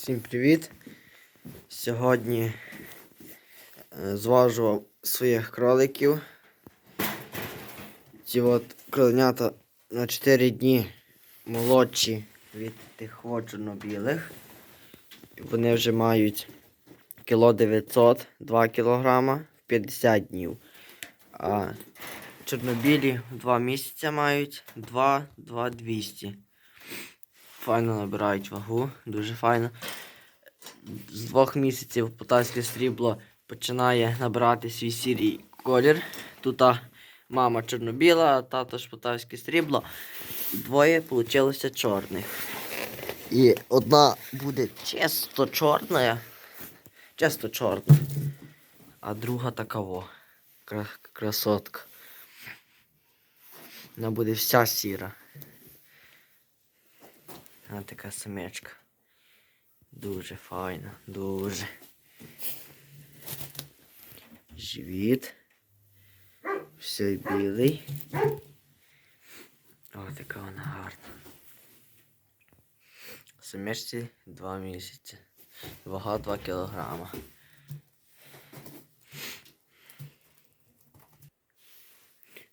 Всім привіт! Сьогодні е, зважував своїх кроликів. Ці от кроленята на 4 дні молодші від тих чорнобілих. Вони вже мають кіло 900, 2 кілограма в 50 днів. А чорнобілі 2 місяці мають 2, 2 200. Файно набирають вагу, дуже файно. З двох місяців потаське срібло починає набирати свій сірий колір. Тут мама чорнобіла, а тато ж потаське срібло. Двоє вийшло чорних. І одна буде чисто чорна, чисто чорна, а друга такова. Кра- красотка. Вона буде вся сіра. А така самечка. Дуже файна, дуже. Живіт. Все білий. О, така вона гарна. Самечці 2 місяці. Вага 2 кілограма.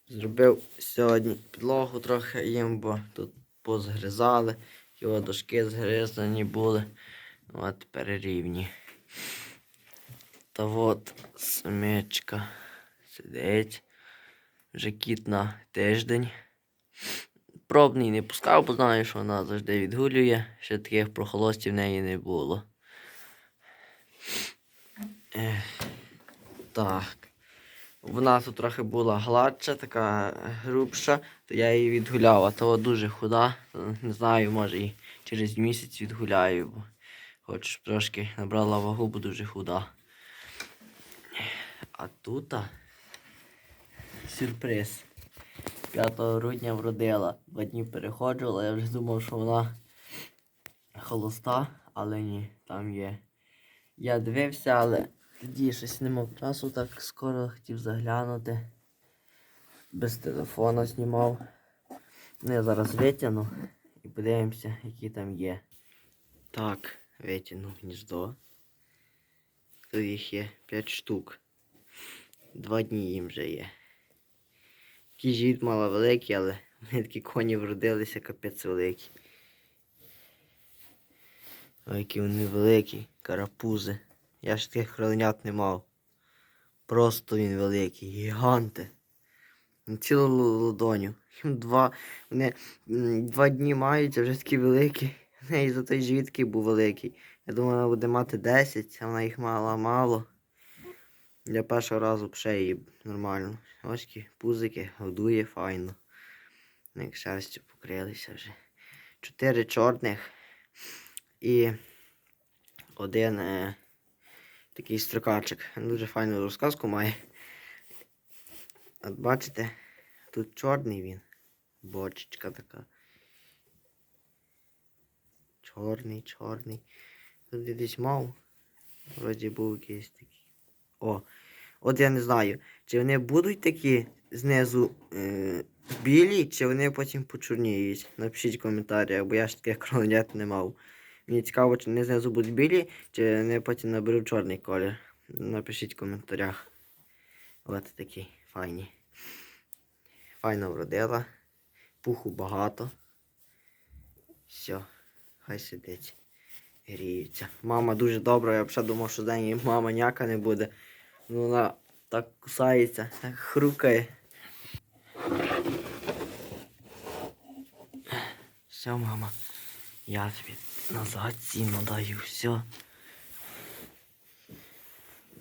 Зробив сьогодні підлогу трохи їм, бо тут позгризали, його дошки згризані були. А тепер рівні. Та от самичка сидить. Вже кіт на тиждень. Пробний не пускав, бо знаю, що вона завжди відгулює. Ще таких прохолостів в неї не було. Так. Вона тут трохи була гладша, така грубша, то я її відгуляв, а то дуже худа. Не знаю, може і через місяць відгуляю, бо хоч трошки набрала вагу, бо дуже худа. А тут сюрприз. 5 грудня вродила. Два дні переходжувала, я вже думав, що вона холоста, але ні, там є. Я дивився, але тоді щось не мав часу, так скоро хотів заглянути. Без телефона знімав. Ну, я зараз витягну і подивимося, які там є. Так, витягну гніздо. Тут їх є 5 штук. Два дні їм вже є. Ті Кіжіт мала великий, але вони такі коні вродилися, капець великі. Ой, які вони великі, карапузи. Я ж таких кроленят не мав. Просто він великий, гіганти. Цілу ладоню. Їм два, вони два дні мають, а вже такі великі. В неї за той живіт був великий. Я думав, вона буде мати 10, а вона їх мала мало. Для першого разу пше її нормально. Такі пузики, годує файно. Як шерстю покрилися вже. Чотири чорних і один е, такий строкачик. Дуже файну розказку має. От бачите, тут чорний він. Бочечка така. Чорний, чорний. Тут я десь мав. Вроді був якийсь такий. О, от я не знаю, чи вони будуть такі знизу е, білі, чи вони потім почорніють. Напишіть в коментарях, бо я ж таких кроленят не мав. Мені цікаво, чи вони знизу будуть білі, чи вони потім наберуть чорний колір. Напишіть в коментарях. От такі файні. Файно вродила. Пуху багато. Все, хай сидить. Гріються. Мама дуже добра, я взагалі думав, що за неї мама ніяка не буде. Ну вона так кусається, так хрукає. Все, мама, я тобі назад ціну даю, все.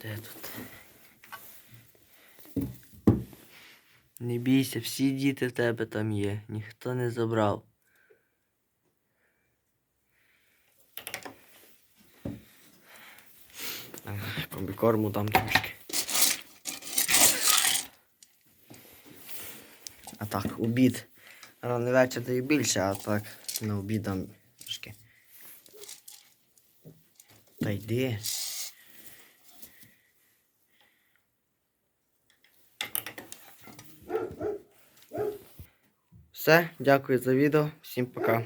Де тут? Не бійся, всі діти в тебе там є, ніхто не забрав. Комбікорму дам трошки. А так, обід. Рано вечір даю більше, а так на обід дам трошки. Та йди. Все, дякую за відео. Всім пока.